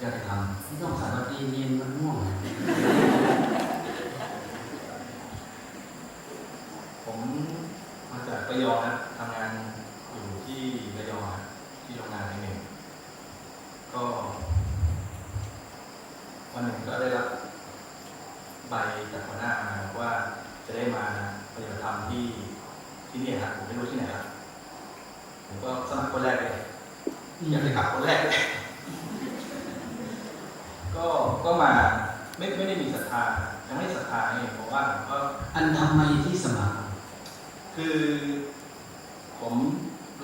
อยากจะทำไม่ต้องสารดีเย็นมันง่วงผมมาจากระยองนะทำงานอยู่ที่ระยองที่โรงงานแห่งหนึ่งก็วันหนึ่งก็ได้รับใบจากหัวหน้ามาว่าจะได้มาปฏิบัติธรรมที่ที่นี่ครับผมไม่รู้ที่ไหนครับผมก็สมัครคนแรกเลยอยากจะกลับคนแรกเลย ก็ก็มาไม่ไม่ได้มีศรัทธายังไม่ศรัทธาเองเพราะว่าผมก็อันทำไมที่สมัครคือ ผม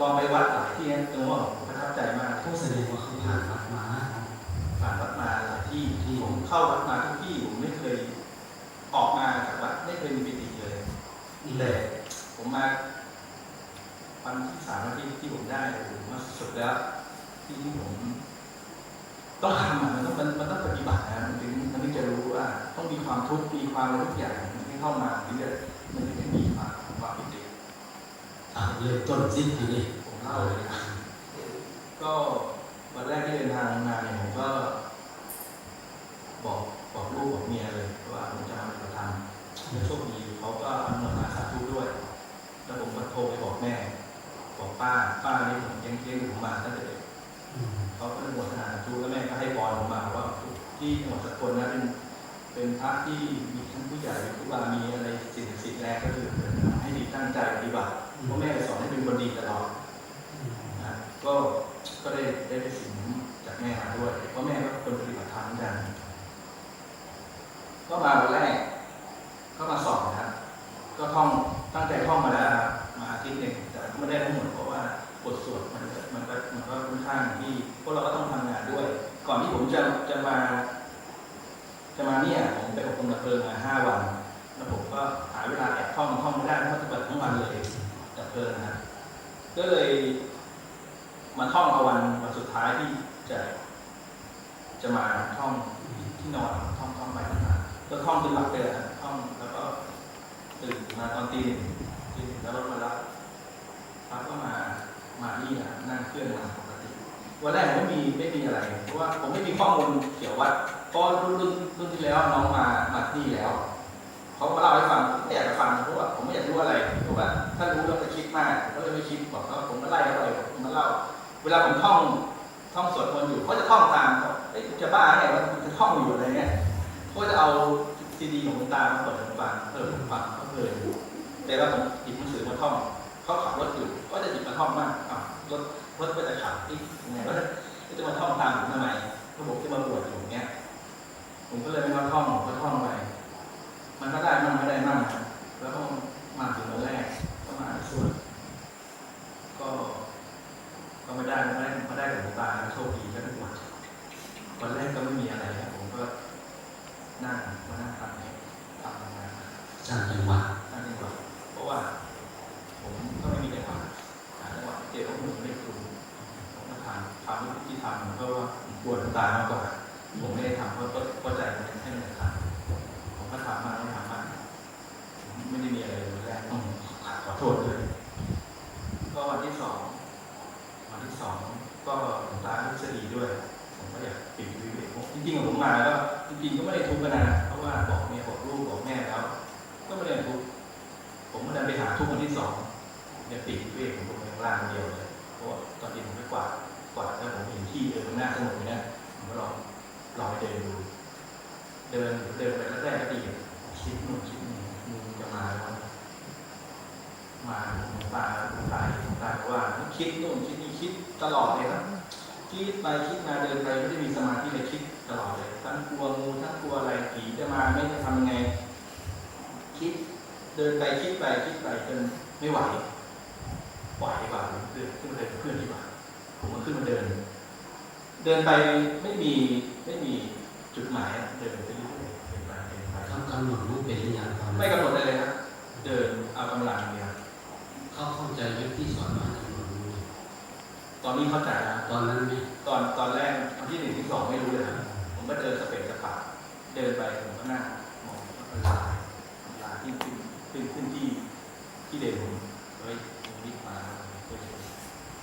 ลองไปวัดหลายที่นะตรงว่าผมประทับใจมากก็แสดงว่าเขาผ่านวัดมาผ่านวัดมาหลายที่ที่ผมเข้าวัดมาทุกที่ผมไม่เคยออกมาจากวัดไม่เคยมีปิติเลยแต่ผมมาวันที่สามวันที่ที่ผมได้ผมมาสุดแล้วที่ที่ผม ต้องทำอะมันต้องมันมันต้องปฏิบัตินะมันถึงมันถึงจะรู้ว่าต้องมีความทุกข์มีความอะไรทุกอย่างมันที่เข้ามาถึงจะมันถึงจะมีความความปิติอ่าเริ่มต้นสิ้นทีนี้ผมเล่าเลยนะก็วันแรกที่เดินทางมาเนี่ยผมก็บอกบอกลูกบอกเมียเลยว่าผมจะมาปฏิบัติธรรมแล้วโชคดีเขาก็อนุโมทนาสาธุด้วย แล้วผมก็โทรไปบอกแม่ บอกป้าป้านี่ผมเลี้ยงเลี้ยงผมมาตั้งแต่เด็กอืม เขาก็อนุโมทนาสาธุแล้วแม่ก็ให้พรผมมาว่าที่จังหวัดสกลนะเป็นเป็นพระที่มีทั้งผู้ใหญ่มีครูบามีอะไรสิ่งสิทธิ์แรกก็คือให้ดีตั้งใจปฏิบัติเพราะแม่สอนให้เป็นคนดีตลอดนะก็ก็ได้ได้ไปสิ่งจากแม่มาด้วยเพราะแม่ก็เป็นคนปฏิบัติธรรมเหมือนกัน ก็มาวันแรกก็มาสอบนะก็ท่องตั้งใจท่องมาแล้วครับมาอาทิตย์หนึ่งแต่ไม่ได้ทั้งหมดเพราะว่าบทสวด มันก็ค่อนข้างที่พวกเราก็ต้องทำงานด้วย ก่อนที่ผมจะจะมา จะมาเนี่ยผมไปอบรมดับเพลิงมาห้าวัน แล้วผมก็หาเวลาแอบท่องท่องไม่ได้เพราะปฏิบัติทั้งวันเลยดับเพลิงนะก็เลยมาท่องเอาวันวันสุดท้ายที่จะจะมาท่องที่นอนท่องท่องไปท่องมาก็ท่องจนหลับไปเลยนะท่องแล้วก็ตื่นมาตอนตีหนึ่งตีหนึ่งแล้วรถมารับปั๊บก็มา มานี่นะนั่งเครื่องมาปกติวันแรกผมไม่มีไม่มีอะไร เพราะว่าผมไม่มีข้อมูลเกี่ยววัดเพราะรุ่นรุ่นรุ่นที่แล้วน้องมามาที่แล้วเขามาเล่าให้ฟังผมไม่อยากจะฟังเพราะว่าผมไม่อยากรู้อะไรเพราะว่าถ้ารู้แล้วจะคิดมากก็เลยไม่คิดบอกว่าผมก็ไล่เขาไปผมมาเล่า เวลาผมท่องท่องสวดมนต์อยู่เขาจะท่องตามเขาเอ้ยจะบ้าไงว่าจะท่องอยู่อะไรเงี้ยเขาจะเอาซีดีของคุณตามาเปิดฟังเออผมฟังเขาเลินแต่ว่าผมหยิบหนังสือมาท่องเขาขับรถอยู่ก็จะหยิบมาท่องมาก รถรถก็จะขับอีกยังไงก็จะมาท่องตามผมทำไมเพราะผมจะมาบวชอยู่เนี้ยผมก็เลยไม่มาท่องผมก็ท่องไปมันก็ได้มันไม่ได้มากมาถึงวันแรกก็มาสวดก็ ก็ไม่ได้ไม่ได้ไม่ได้กับหลวงตาโชคดีก็ทุกวันวันแรกก็ไม่มีอะไรนะผมก็นั่งมานั่งทำให้ทำงาน สร้างจังหวะ นั่งดีกว่าเพราะว่า ผมก็ไม่มีจังหวะหาจังหวะเจอผมไม่ครูผมก็ทำทำที่ทำเพราะว่าผมกลัวหลวงตามากกว่า ผมไม่ได้ทำเพราะเพราะใจมันให้มันทำผมก็ทำมากไม่ทำมากผมไม่ได้มีอะไรเลยวันแรกต้องขอโทษเลยก็วันที่สอง วันที่สองก็หลวงตาทฤษฎีด้วย ผมก็อยากปิดวิเวกจ ริงๆผมมาแล้วจริงๆก็ไม่ได้ทุกข์กันนะเพราะว่าบอกเมียบอกลูกบอกแม่แล้ว ก็ไม่ได้ทุกข์ผมก็เดินไปหาทุกข์วันที่สองเนี่ยปิดวิเวกผมลงไปข้างล่างเดียวเลยเพราะตอนนี้ผมไปกวาดกวาดแล้วผมเห็นที่เออมันน่าสนุกเลยนะผมก็ลองลองไปเดินดู เดินเดินไปแล้วแรกก็ดีคิดนู่นคิดนี่มึงจะมาแล้วมาหลวงตาหลวงตาหลวงตาบอกว่าคิดโน่นคิดนี่คิดตลอดเลยครับคิดไปคิดมาเดินไปไม่ได้มีสมาธิเลยคิด ตลอดเลยทั้งกลัวงูทั้งกลัวอะไรผีจะมาไม่จะทำยังไง คิดเดินไปคิดไปคิดไปจนไม่ไหวปล่อยดีกว่าเพื่อนขึ้นมาเดินกับเพื่อนดีกว่าผมก็ขึ้นมาเดิน เดินไปไม่มีไม่มีจุดหมายอะเดินไปเรื่อยๆเดินไปเดินไปเขากำหนดรูปเป็นหรือยังตอนไม่นั้นกำหนดอะไรเลยครับเดินเอากำลังเดียวเขาเข้าใจไหมที่สอนมากำหนดรูปตอนนี้เข้าใจแล้วตอนนั้นไหมตอนตอนแรกตอนที่หนึ่งที่สองไม่รู้เลยครับผมก็เดินสเปซสปาเดินไปผมก็นั่งมองแล้วก็ลายลายที่ขึ้นขึ้นขึ้นที่ ที่เดินผมเฮ้ยผมรีบมา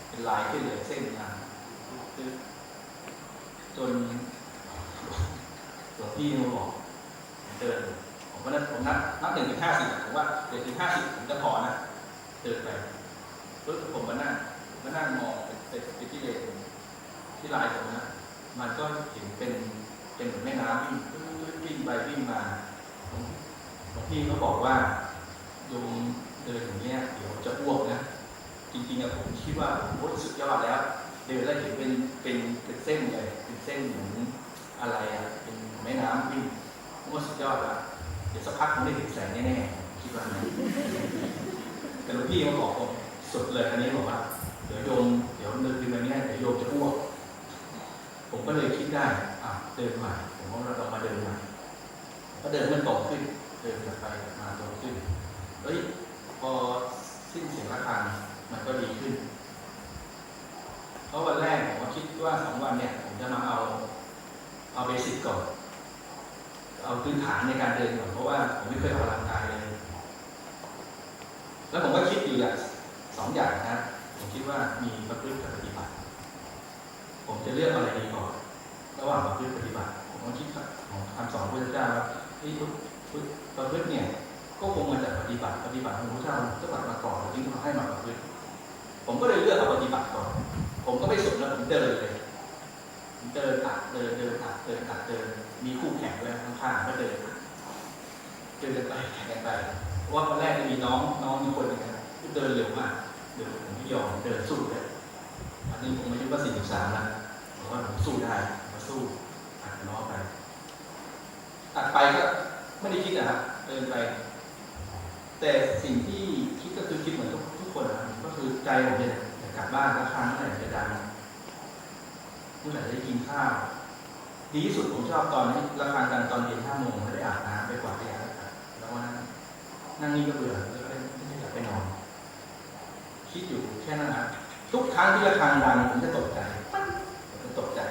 เป็นลายขึ้นเลยเส้นงานจนหลวงพี่มาบอกเดินผมก็นัดผมนัดนับหนึ่งถึงห้าสิบผมว่าเดี๋ยวถึงห้าสิบผมจะพอนะเดินไปปุ๊บผมมานั่งมานั่งมองเป็นเป็นเป็นที่เลนที่ลายผมนะมันก็เห็นเป็นเป็นเหมือนแม่น้ำวิ่งวิ่งไปวิ่งมาหลวงหลวงพี่ก็บอกว่าโยม เดินอย่างเงี้ยเดี๋ยวจะอ้วกนะ จริงๆอะผมคิดว่าโอ้สุดยอดแล้ว เดินแล้วเห็นเป็นเป็นเป็นเส้นเลยเป็นเส้นเหมือนอะไรอะเป็นแม่น้ำวิ่งผมว่าสุดยอดล้วเดี๋ยวสักพักคงได้เห็นแสงแน่ๆคิดว่านะแต่หลวงพี่มาบอกผมสุดเลยอันนี้บอกว่าเดี๋ยวโยมเดี๋ยวเดินคืนมาเนี้ยเดี๋ยวโยมจะอ้วกผมก็เลยคิดได้อะเดินใหม่ผมว่าเรามาเดินใหม่ก็เดินมันตรงขึ้นเดินกลับไปมาตรงขึ้นเฮ้ย พอสิ้นเสียงระฆังมันก็ดีขึ้น เพราะวันแรกผมก็คิดว่าสองวันเนี่ย ผมจะมาเอาเอาเบสิกก่อน เอาพื้นฐานในการเดินก่อนเพราะว่าผมไม่เคยออกกำลังกายเลย แล้วผมก็คิดอยู่อย่างสองอย่างนะผมคิดว่ามีประพฤติกับปฏิบัติ ผมจะเลือกอะไรดีก่อนระหว่างประพฤติปฏิบัติ ผมก็คิดของคำสอนพระพุทธเจ้าว่าที่ประพฤติเนี่ย ก็คงมาจากปฏิบัติปฏิบัติของพระเจ้าก็บัติมาก่อนจึงให้มาประพฤติผมก็เลยเลือกเอาปฏิบัติก่อน ผมก็ไม่สนแล้วผมเดินเลยผมเดินตัดเดินเดินตัดเดินตัดเดิน มีคู่แข่งด้วยข้างๆก็เดินเดินกันไปแข่งกันไปเพราะว่าวันแรกจะมีน้องน้องมีคนหนึงนะที่เดินเร็วมากเดินผมไม่ยอมเดินสู้เลยอันนี้ผมอายุก็สี่สิบสามแล้วผมว่าผมสู้ได้มาสู้อัดน้องไปตัดไปก็ไม่ได้คิดนะครับเดินไป แต่สิ่งที่คิดก็คือคิดเหมือนทุกทุกคนนะก็คือใจผมเนี่ยอยากลับบ้านสักครั้งเมื่อไหร่จะดังเมื่อไหร่จะได้กินข้าว ดีที่สุดผมชอบตอนนี้ราคากันตอนเย็นห้าโมงไม่ได้อาบน้ำไปกวาดขยะแล้ววันนั้นนั่งนี่ก็เบื่อแล้วก็เลยไม่อยากไปนอน คิดอยู่แค่นั้นนะทุกครั้งที่ระฆังดังผมจะตกใจผมจะตกใจ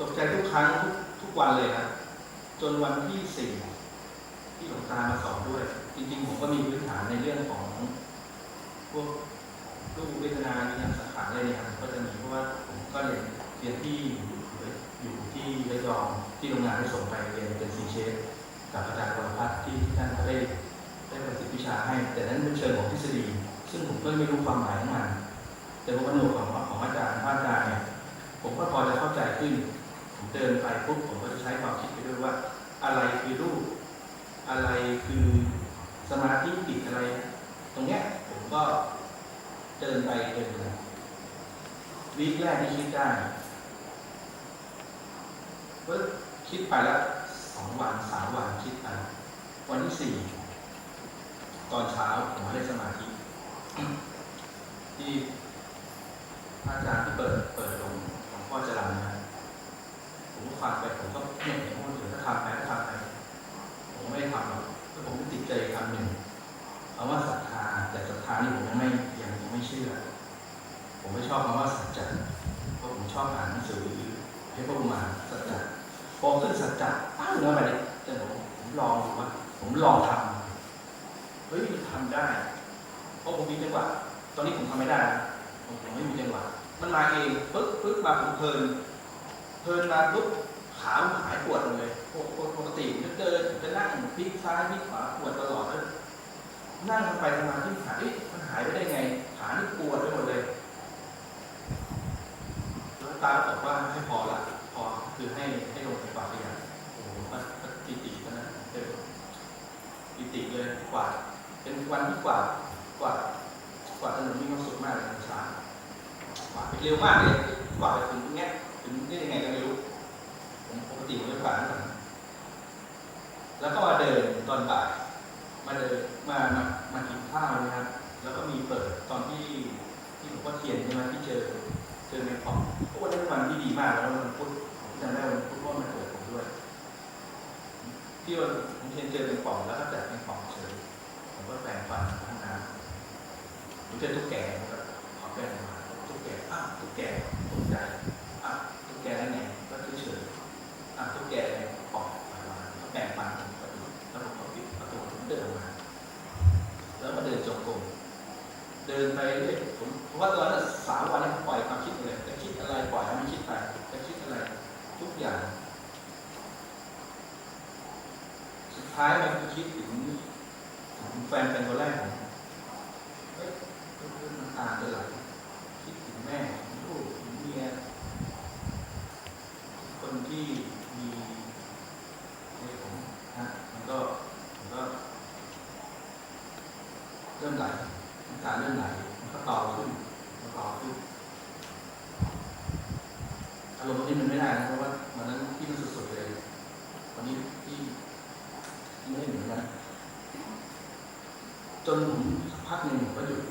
ตกใจทุกครั้งทุกทุกวันเลยนะจนวันที่สี่ ที่หลวงตามาสอนด้วย จริง ๆ ผมก็มีพื้นฐานในเรื่องของ พวกรูปเวทนาวิญญาณสังขารอะไรเนี่ยก็จะมีเพราะว่าผมก็เรียนเรียนที่อยู่ที่ระยองที่โรงงานที่ส่งไปเรียนเป็นซีเชฟกับอาจารย์วรพัฒน์ที่ท่านก็ได้ได้ประสิทธิวิชาให้ แต่นั้นเป็นเชิงของทฤษฎี ซึ่งผมก็ไม่รู้ความหมายของมันแต่ว่าหนูของของอาจารย์พระอาจารย์เนี่ยผมก็พอจะเข้าใจขึ้น ผมเดินไปปุ๊บผมก็จะใช้ความคิดไปด้วยว่า อะไรคือรูป อะไรคือสมาธิติดอะไร ตรงเนี้ยผมก็เดินไปเดินมาวีคแรกที่คิดได้ก็คิดไปแล้วสองวันสามวันคิดไปวันที่สี่ตอนเช้าผมได้สมาธิ ที่พระอาจารย์ที่เปิดเปิดลงหลวงพ่อจรัญนะผมก็ฟังไปผมก็เนี่ย ชอบคำว่าสัจจะเพราะผมชอบอ่านหนังสือให้พวกมาสัจจะพอขึ้นสัจจะปั้งเข้าไปเนี่ยแต่ผมผมลองดูว่าผมลองทำเฮ้ยมันทำได้ เพราะผมมีจังหวะตอนนี้ผมทำไม่ได้ผมผมไม่มีจังหวะมันมาเองปึ๊บปึ๊บมาผมเพลินเพลินมาปุ๊บขาหายปวดเลยปกปกติมจะเดินจะนั่งพลิกซ้ายพลิกขวาปวดตลอดเลยนั่งทำไปทำมาที่ขาเอ๊ะมันหายไปได้ไง ขานี่ปวดไปหมดเลย ตาบอกว่าให้พอละพอคือให้ให้ลงไปกวาดขยะโอ้โหก็ก็ติติตอนนั้นเดินปิติเลยกวาดเป็นวันที่กวาดกวาดกวาดถนนมีความสุขมากเลยตอนเช้ากวาดไปเร็วมากเลยกวาดไปถึงตรงเนี้ยถึงนี่ยังไงก็ไม่รู้ผมปกติผมจะกวาดก่อนแล้วก็มาเดินตอนบ่ายมาเดินมามามากินข้าวนะครับ แล้วก็มีเปิดตอนที่ที่หลวงพ่อเทียนใช่ไหมที่เจอ เจอในปองโอ้วันนั้นเป็นวันที่ดีมากแล้ววันพุธผมจำได้วันพุธเพรามันเกิดผมด้วย ที่วันผมเทียนเจอเป็นปล่องแล้วก็แจกเป็นปล่องเฉยผมก็แปลงฟันห้องน้ำผมเจอตุ๊กแกผมก็ขอแปลงมาตุ๊กแกอ้าวตุ๊กแกตกใจอ้าวตุ๊กแกได้ไงก็เฉยๆอ้าวตุ๊กแกในปองมามาแปลงฟันประตูแล้วผมก็ปิดประตูผมเดินมา แล้วมาเดินจงกรมเดินไปเรื่อยผมผมว่าตอนนั้นสามวันนะคิดอะไรปล่อยให้มันคิดไปจะคิดอะไร ทุกอย่าง ท้ายมันคิดถึงแฟนเป็นคนแรกของฮ้ยเรื่องน้ำตาจะไหลคิดถึงแม่ถึงลูกถึงเมียคนที่มีในผมนะมันก็มันก็ เริ่มไหลน้ำตาเริ่มไหลมันก็ต่อขึ้นมันต่อขึ้นอารมณ์นี้มันไม่ได้นะเพราะว่าวันนั้นที่มันสุดๆเลย วันนี้ที่ที่ไม่เหมือนกัน จนผมสักพักหนึ่งผมก็หยุด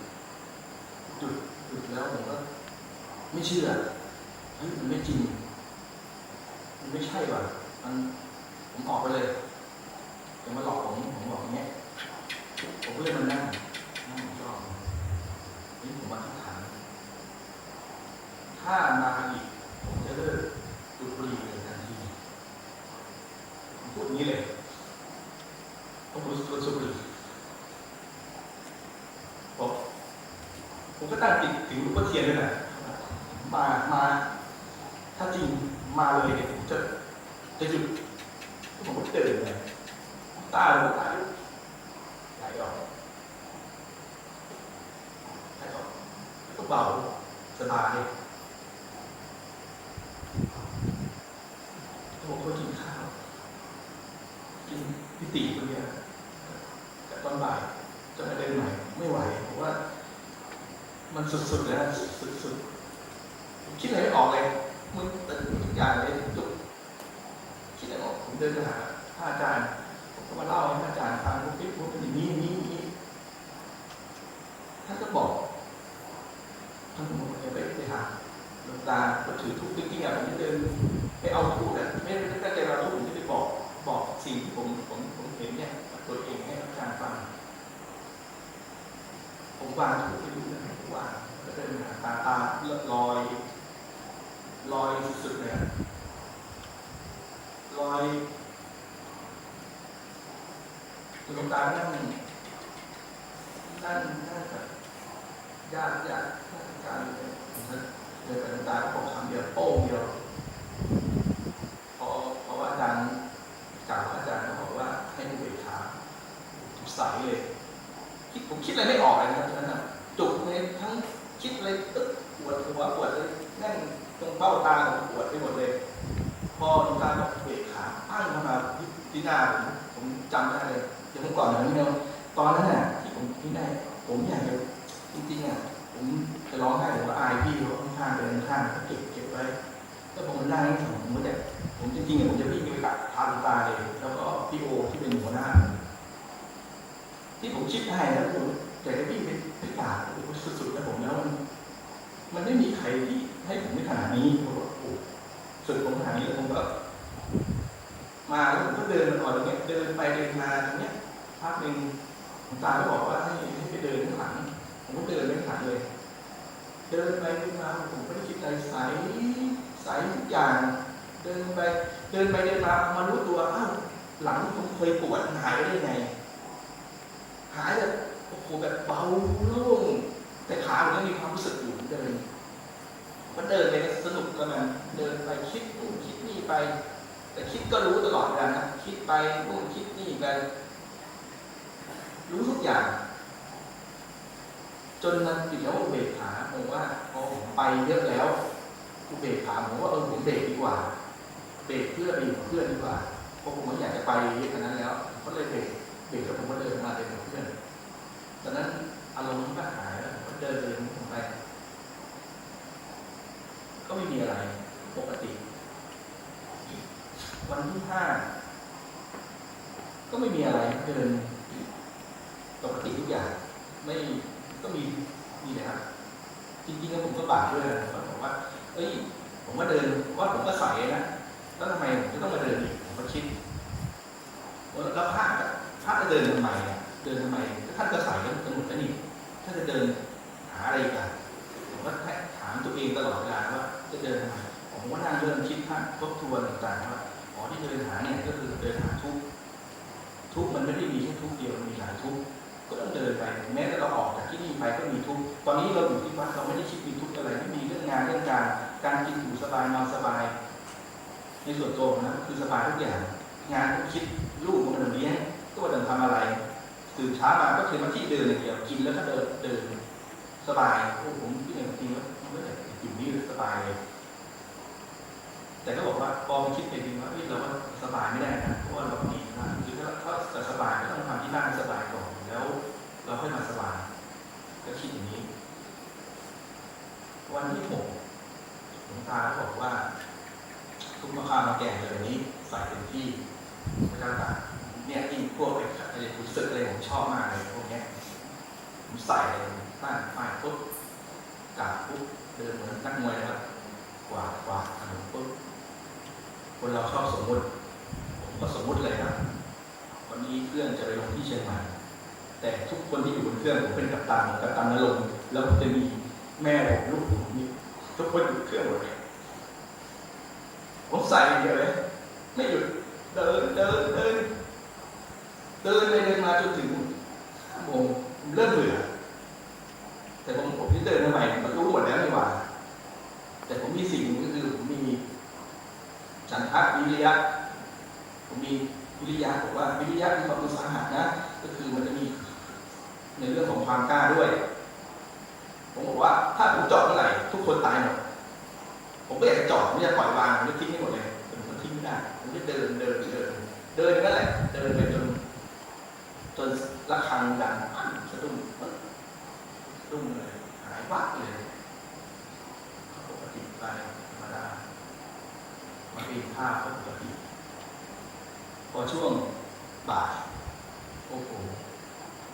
หยุดหยุดแล้วผมก็ไม่เชื่อเฮ้ยมันไม่จริง มันไม่ใช่ว่ะมันผมออกไปเลยจะมาหลอกผมผมบอกอย่างเงี้ยผมก็เลยมานั่งนั่งรอบนี่ผมมาที่ฐานถ้ามาอีกผมจะเลิกดูดบุหรี่เลยทันที ผมพูดอย่างนี้เลยผมรู้สึกสุริผม ผมก็ตั้งจิตถึงหลวงพ่อเทียนด้วยนะมามา ถ้าจริงมาเลยเนี่ยผมจะจะหยุดผมก็เดินเลยตาเลยตาไหลออกไหลออกแล้วก็เบาสบายผมก็กินข้าว กินพิติคนเดียวแต่ตอนบ่ายจะมาเดินใหม่ไม่ไหวเพราะว่า มันสุดๆแล้วสุดๆผมคิดอะไรไม่ออกเลยมึงตื่นทุกอย่างเลยจุกคิดอะไรไม่ออกผมเดินไปหาพระอาจารย์ผมก็มาเล่าให้พระอาจารย์ฟังผมคิดว่าเป็นอย่างนี้อย่างนี้อย่างนี้ท่านก็บอกท่านก็บอกอย่าไปไปหาหลวงตาก็ถือทุกข์จริงๆอะผมจะเดินไปเอาทุกข์อะไม่ได้ตั้งใจเอาทุกข์ผมจะไปบอก บอก สิ่งที่ผมผมผมเห็นเนี่ยกับตัวเองให้อาจารย์ฟังผมวางถูกไปดูนะผมวางแล้วเดินหาตาตาเลือดลอย ลอยสุดๆเลยอะลอยหลวงตานั่งนั่งนั่งกับญาติญาติญาติอาจารย์เลยผมก็เดินไปหลวงตาก็บอกคำเดียวโป้งเดียว พอเพราะว่าอาจารย์กล่าวอาจารย์ก็บอกว่าให้อุเบกขาถูก ใสเลยคิดผมคิดอะไรไม่ออกเลยนะตอนนั้นนะจุกเลยทั้งคิดอะไรตึ๊บปวดหัวปวดเลยนั่งตรงเบ้าตาผมปวดไปหมดเลย พอหลวงตาบอกเบกขาอ้างเข้ามาที่หน้าผมผมจำได้เลยเดี๋ยวผมก่อนนะพี่เนยตอนนั้นน่ะที่ผมที่ได้ผมอยากจะจริงๆอะผมจะร้องไห้ผมว่าอายพี่เขาข้างๆเดินข้างเก็บเก็บไว้แล้วผมนั่งนั่งผมก็จะผมจริงๆอะผมจะวิ่งไปกับพาลูตาเลยแล้วก็พี่โอที่เป็นหัวหน้า ที่ผมคิดได้นะผมแต่ก็วิ่งไปไปกราบสุดๆแล้วผมแล้วมันมันไม่มีใครที่ให้ผมในขนาดนี้ผมว่าโอ้สุดผมขนาดนี้แล้วผมก็มาแล้วผมก็เดินมาต่อตรงเนี้ยเดินไปเดินมาตรงเนี้ยพักหนึ่งหลวงตาก็บอกว่าให้ให้ไปเดินข้างหลังผมก็เดินไปข้างหลังเลย เดินไปเดินมาผมไม่ได้คิดอะไรใสใสทุกอย่าง เดินไป เดินไปเดินมามารู้ตัวอ้าวหลังผมเคยปวดหายได้ไง หายแบบโอ้โหแบบเบาโล่งแต่ขาผมยังมีความรู้สึกอยู่เหมือนเดินมันเดินไปสนุกกับมันเดินไปคิดนู่นคิดนี่ไป แต่คิดก็รู้ตลอดเวลานะคิดไปนู่นคิดนี่ไปรู้ทุกอย่าง จนมันติดแล้วอุเบกขาผมว่าพอผมไปเยอะแล้วอุเบกขาผมว่าเออผมเบรกดีกว่าเบรกเพื่อไปอยู่เพื่อนดีกว่าเพราะผมไม่อยากจะไปขนาดนั้นแล้วก็เลยเบรกเบรกแล้วผมก็เดินมาเดิน เพื่อนตอนนั้นอารมณ์มันก็หายแล้วผมก็เดินเดินผมไป ก็ไม่มีอะไรปกติ วันที่ห้าก็ไม่มีอะไรเดินปกติทุกอย่าง ไม่ก็มีมีนะครับจริงๆแล้วผมก็บาดด้วยนะผมบอกว่า เอ้ย ผมก็เดินว่าผมก็ใส่นะแล้วทำไมผมจะต้องมาเดินอีกผมก็คิดแล้วพระพระจะเดินทำไมอะ เดินทำไมท่านก็ใส่แล้วจะหมดแล้วนี่ท่านจะเดินหาอะไรกันผมก็ถามตัวเองตลอดเวลาว่าจะเดินทำไมผมก็นั่งเริ่มคิดท่านทบทวนต่างๆว่าอ๋อที่เดินหาเนี่ยก็คือเดินหาทุกทุกมันไม่ได้มีแค่ทุกเดียวมันมีหลายทุกก็ต้องเดินไปแม้แต่เราออกจากที่นี่ไปก็มีทุกตอนนี้เราอยู่ที่วัดเราไม่ได้คิดมีทุกอะไรไม่มีเรื่องงานเรื่องการการกินอยู่สบายนอนสบาย ในส่วนตัวนะคือสบายทุกอย่างงานก็คิดลูกก็มันเลี้ยง ตัวเดินทำอะไรตื่น เช้ามาก็คือมาที่เดินอย่างเดียวกินแล้วก็เดินเดินสบายโอ้ผมคิดอย่างจริงว่ามันก็แบบอยู่นี่สบายเลยแต่ก็บอกว่าพอมคิดไปจริงว่าเฮ้ยเราก็สบายไม่ได้นะเพราะว่าเรามีมากคือถ้าถ้าจะสบายก็ต้องทำที่บ้านสบายก่อนแล้ว เราค่อยมาสบายก็คิดอย่างนี้ วันที่หกหลวงตาก็บอกว่า ทุกมะขามาแก่เลยวันนี้ใส่เต็มที่ไม่ต้องตัด เนี่ยยิ่งพวกไอ้ไอ้รู้สึกอะไรผมชอบมากเลยพวกเนี้ยผมใส่เลยตั้งป้ายปุ๊บกาบปุ๊บเดินเหมือนนักมวยนะครับกวาดกวาดถนนปุ๊บคนเราชอบสมมุติ ผมก็สมมุติเลยครับวันนี้เครื่องจะไปลงที่เชียงใหม่แต่ทุกคนที่อยู่บนเครื่องผมเป็นกัปตันกัปตันนรงค์แล้วผมจะมีแม่ผมลูกผมมีทุกคนอยู่เครื่องหมดเลยผมใส่อย่างเดียวเลยไม่หยุดเดินเดินเดิน เดินไปเดินมาจนถึงห้าโมงผมเริ่มเบื่อ แต่ผมผมที่เดินมาใหม่มันรู้หมดแล้วนี่หว่า แต่ผมมีสิ่งหนึ่งก็คือผมมีฉันทะวิริยะ ผมมีวิริยะบอกว่าวิริยะมีความอุตสาหะนะ ก็คือมันจะมี ในเรื่องของความกล้าด้วย ผมบอกว่าถ้าผมจอดเมื่อไหร่ทุกคนตายหมดผมก็อยากจอดไม่อยากปล่อยวางผมจะทิ้งให้หมดเลยผมก็ทิ้งไม่ได้ผมจะเดินเดินเดินเดินนั่นแหละเดินไปจน ระฆังดังปั้งสะดุ้งปึ๊บสะดุ้งเลยหายวับเลยปกติไปธรรมดามาเองท่าปกติพอช่วงบ่ายโอ้โห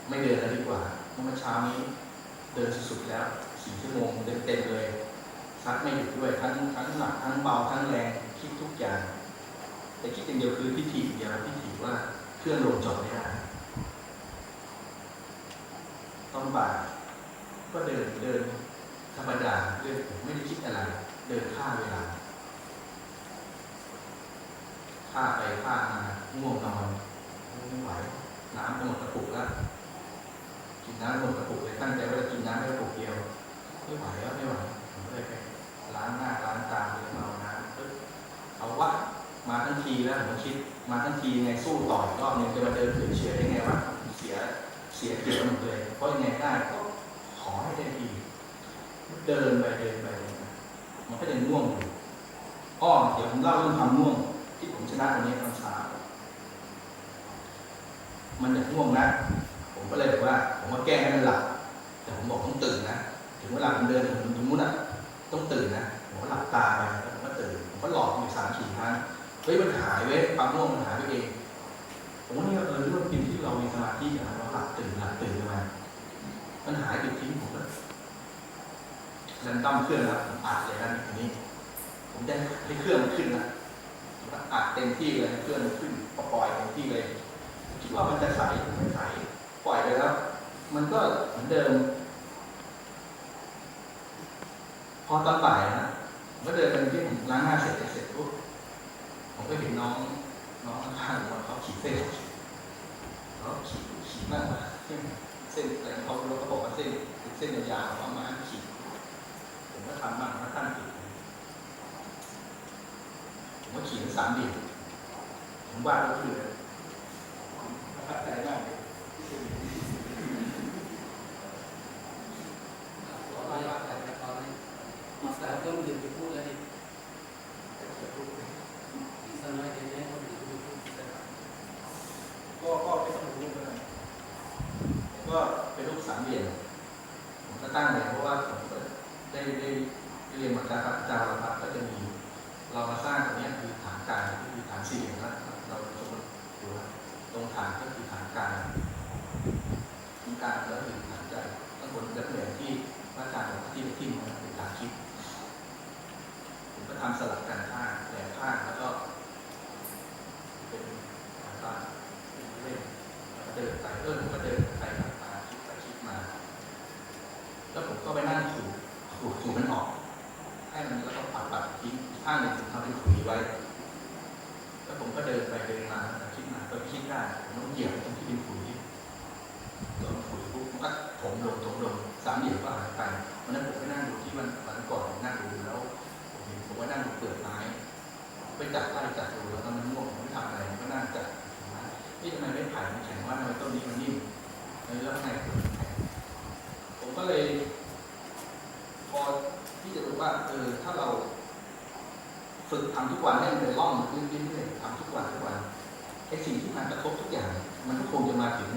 ไม่เดินแล้วดีกว่าเพราะเมื่อเช้านี้เดินสุดๆแล้วสี่ชั่วโมงเต็มๆเลยซัดไม่หยุดด้วยทั้งทั้งหนักทั้งเบาทั้งแรงคิดทุกอย่าง แต่คิดอย่างเดียวคือพิธีอย่างเดียวพิธีว่าเครื่องลงจอดไม่ได้ ต้องบ่ายก็เดินเดินธรรมดาเดินผมไม่ได้คิดอะไร เดินข้ามเวลาข้าไปข้ามาง่วงนอนไม่ไหวน้ำหมดกระปุกแล้วกินน้ำหมดกระปุกเลยตั้งใจว่าจะกินน้ำแค่กระปุกเดียวไม่ไหวแล้วไม่ไหวผมก็เลยไปล้างหน้าล้างตาเลยมาเอาน้ำปึ๊บเอาวะมาทั้งทีแล้วผมคิด มาทั้งทีไงสู้ต่ออีกรอบนึงจะมาเดินเฉยๆได้ไงวะเสีย สียเกียรติหมดเลยเพราะยังไงได้ก็ขอให้ได้ทีเดินไปเดินไปเดินไปมันก็ยังง่วงอยู่อ้อเดี๋ยวผมเล่าเรื่องความง่วง ที่ผมชนะวันนี้ตอนเช้ามันจะง่วงนะ ผมก็เลยบอกว่า ผมว่าแก้ให้มันหลับแต่ผมบอกต้องตื่นนะถึงเวลาผมเดินถึงตรงนู้นอะต้องตื่นนะผมก็หลับตาไปแล้วผมก็ตื่นผมก็หลอกอยู่สามสี่ครั้งเฮ้ยมันหายเว้ยความง่วงมันหายไปเองผมว่านี่เออที่ว่ากินที่เรามีสมาธินะเราหลับตื่นหลับตื่นมามันหายไปทิ้งผมก็ดัน ตั้มเครื่องแล้วผมอัดเลยนะทีนี้ ผมจะให้เครื่องมันขึ้นนะอัดเต็มที่เลยเครื่องมันขึ้นปล่อยเต็มที่เลย คิดว่ามันจะใสไม่ใสปล่อยไปแล้ว มันก็เหมือนเดิม พอตอนบ่ายนะผมก็เดินไปที่ผมล้างหน้าเสร็จเสร็จปุ๊บผมก็เห็นน้องน้องข้างๆเขาขีดเส้นเขาขีดขีดมากเส้นเส้นอะไรเขาเราก็บอกว่าเส้นเส้นยาวประมาณขีด ผมก็ทำบ้างก็ตั้งขีดผมก็เขียนสามเดียวผมวาดก็คือประทับใจมากเลย ขออนุญาตแต่ตอนนี้แต่ต้องดื่มไปพูดแล้วดิอีกสักน้อยเดี๋ยวนี้ต้องดื่มไปพูดแต่ ก็ก็ไม่ต้องรู้ก็ได้ก็เป็นรูปสามเหลี่ยมผมก็ตั้งเลยเพราะว่าผมก็ได้ได้ได้เรียนมาจากพระอาจารย์ครับก็จะมี เรามาสร้างตรงเนี้ยคือฐานกายก็คือฐานสี่เหลี่ยมนะเราสมมติดูนะตรงฐานก็คือฐานกายตรงกลางก็คือฐานใจข้างบนก็เหมือนที่พระอาจารย์บอกที่ที่มันเป็นฐานคิดผมก็ทำสลับกันข้างแหลมข้างแล้วก็ เป็นฐานกายเล่นแล้ว ก็เดินไปเออผมก็เดินไปมาคิดไปคิดมา แล้วผมก็ไปนั่งขูดขูดขูดมันออก ให้มันแล้วก็ปัดปัดทิ้งข้างหนึ่งผมทำเป็นขุยไว้ แล้วผมก็เดินไปเดินมาคิดมาก็คิดได้ผมต้องเหยียบตรงที่เป็นขุยโดนขุยปุ๊บมันก็ถมลงถมลงสามเหลี่ยมก็หายไปวันนั้นผมไปนั่งดูที่วันวันก่อนผมนั่งดูแล้วผมเห็นผมว่านั่งดูเปลือกไม้ไปจับไล่จับดูแล้วก็มันง่วงผมไม่ทำอะไรผมก็นั่งจับ นี่ทำไมไม่ไผ่มันแข็งว่าทำไมต้นนี้มันนิ่มแล้วข้างในมันแข็งผมก็เลย พอที่จะรู้ว่าเออถ้าเรา ฝึกทำทุกวันให้มันเป็นร่องขึ้นเรื่อยๆทำทุกวันทุกวันไอ้สิ่งที่มันกระทบทุกอย่าง มันก็คงจะมาถึง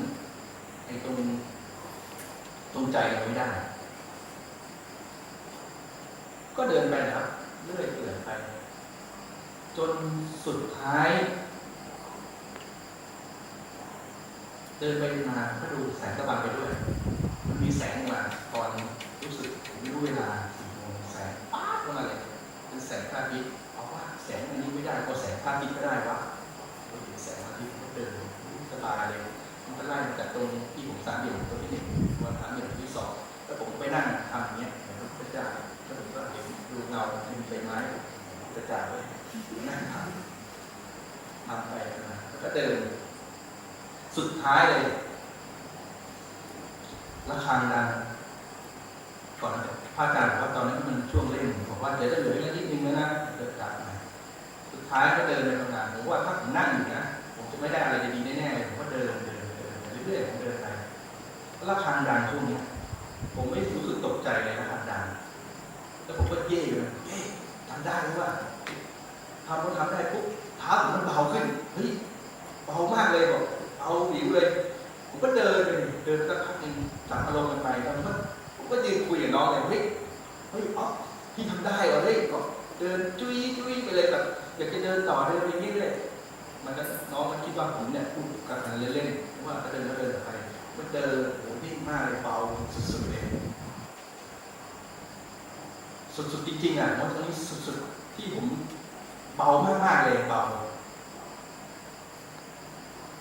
ไอ้ตรง ตรงใจเราไม่ได้ ก็เดินไปนะครับเรื่อยเปื่อยไป จนสุดท้าย เดินไปมาก็ดูแสงตะวันไปด้วย มันมีแสงมาตอนรู้สึกไม่รู้เวลาสี่โมงแสงป๊าดเข้ามาเลยเป็นแสงพระอาทิตย์เอาว่าแสงอันนี้ไม่ได้ก็แสงพระอาทิตย์ก็ได้วะก็เห็นแสงพระอาทิตย์ก็เดินสบายเลย มันไล่มาจากตรงที่ผมสามเหลี่ยมตัวที่หนึ่งวันสามเหลี่ยมตัวที่สองแล้วผมก็ไปนั่งทำอย่างเงี้ยเหมือนพระเจ้าแล้วผมก็เห็นดูเงาเป็นใบไม้พระจ้าเลยนั่งทำทำไปมาแล้วก็เดินสุดท้ายเลยระฆังดังก่อนพระอาจารย์บอกว่าตอนนั้นมันช่วงเล่นบอกว่าเดี๋ยวจะเหลืออีกนิดนึงแล้วนะเดินกลับมาสุดท้ายก็เดินไปทำงานผมว่าถ้าผมนั่งอยู่นะผมจะไม่ได้อะไรดีแน่ๆ เรื่อยๆผมเดินไปแล้วระฆังดังช่วงนี้ผมไม่รู้สึกตกใจเลยระฆังดังแล้วผมก็เย่เลยเย่ทำได้หรือว่าทำพอทำได้ปุ๊บเท้าผมมันเบาขึ้นเฮ้ยเบามากเลยบอกเบาหิวเลยผมก็เดินไปเดินสักพักหนึงจับอารมณ์กันไปแล้วมันก็ผมก็ยืนคุยกับน้องเลยเฮ้ยเฮ้ยอ๋อพี่ทำได้เหรอเฮ้ยก็เดินจุ้ยจุ้ยไปเลยแบบอยากจะเดินต่อเดินไปเรื่อยๆมันก็น้องมันคิดว่าผมเนี่ยพูดกันเล่นๆ ว่าเดินก็เดินไปมันเดินโอ้วิ่งมากเลยเบาสุดๆเลยสุดๆจริงๆอะมันตรงนี้สุดๆที่ผมเบามากๆเลยเบา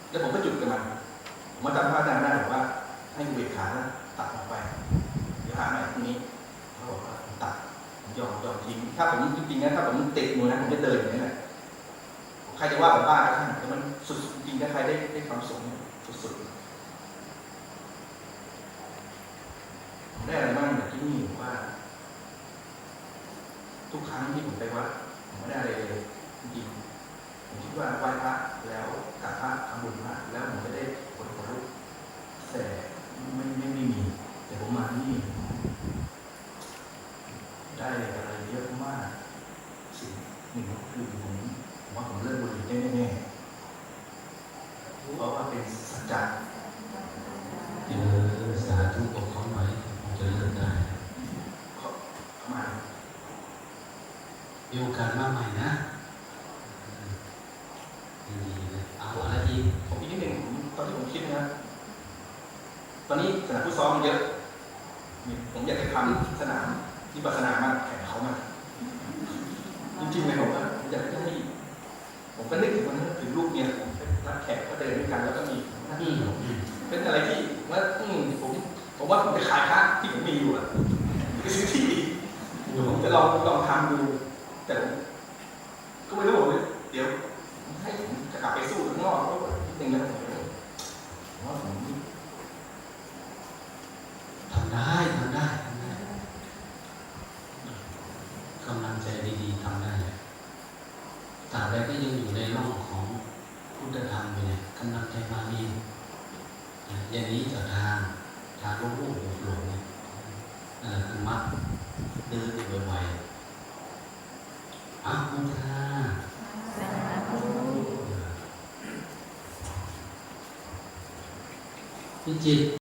แล้วผมก็หยุดกับมันผมมาจำพระอาจารย์ได้บอกว่า ให้เบกขาตัดออกไปเดี๋ยวหาใหม่พรุ่งนี้เขาบอกว่าตัดยอมยอมทิ้งถ้าผมจริงๆนะถ้าผมติดมือนะผมจะเดินอย่างนี้แหละใครจะว่าผมบ้าก็ช่างแต่มันสุดๆจริงถ้าใครได้ได้ความสุขเนี่ย สุดๆผมได้อะไรบ้างจากที่นี่ผมว่า ทุกครั้งที่ผมไปวัดผมไม่ได้อะไรเลยจริงผมคิดว่าไหว้พระแล้วกราบพระทำบุญพระแล้วผมไม่ได้ผลผลแสไม่ไม่ไม่มี แต่ผมมาที่นี่ได้อะไรเยอะมากสิ่งหนึ่งก็คือผมผมว่าผมเลิกบุหรี่ได้แน่ๆเพราะว่าเป็นสัจจะ เออสาธุบอกเขาหน่อยผมจะเลิกได้ เขาเขามา มีโอกาสมาใหม่นะดีเลยเอาอะไรอีก ผมอีกนิดหนึ่งผมตอนที่ผมคิดนะ ตอนนี้สนามฟุต ซอลมันเยอะ ผมอยากจะทำสนามวิปัสสนามากแข่งเขามากจริงๆเลยผมว่าผมอยากจะให้ผมก็นึกถึงวันนั้นถึงลูกเนี่ยผมไปรับแขกก็เดินด้วยกันแล้วก็มีอืมอืมเป็นอะไรที่ผมว่าอืมผมผมว่าผมจะขายพระที่ผมมีอยู่อะไปซื้อที่ดินเดี๋ยวผมจะลองลองทำดู แต่ผมก็ไม่รู้ผมเดี๋ยวให้ผมจะกลับไปสู้ข้างนอกก็นิดนึงนะผมว่าผม ทำได้ทำได้ทำได้กำลังใจดีๆทำได้ตราบใดก็ยังอยู่ในร่องของพุทธธรรมอยู่เนี่ยกำลังใจมาดีนะอย่างนี้จากทางทางโลกโลกหลงเนี่ยนั่นแหละคือมัดเดินอยู่บ่อยๆอ้าวมุทา พิจิตร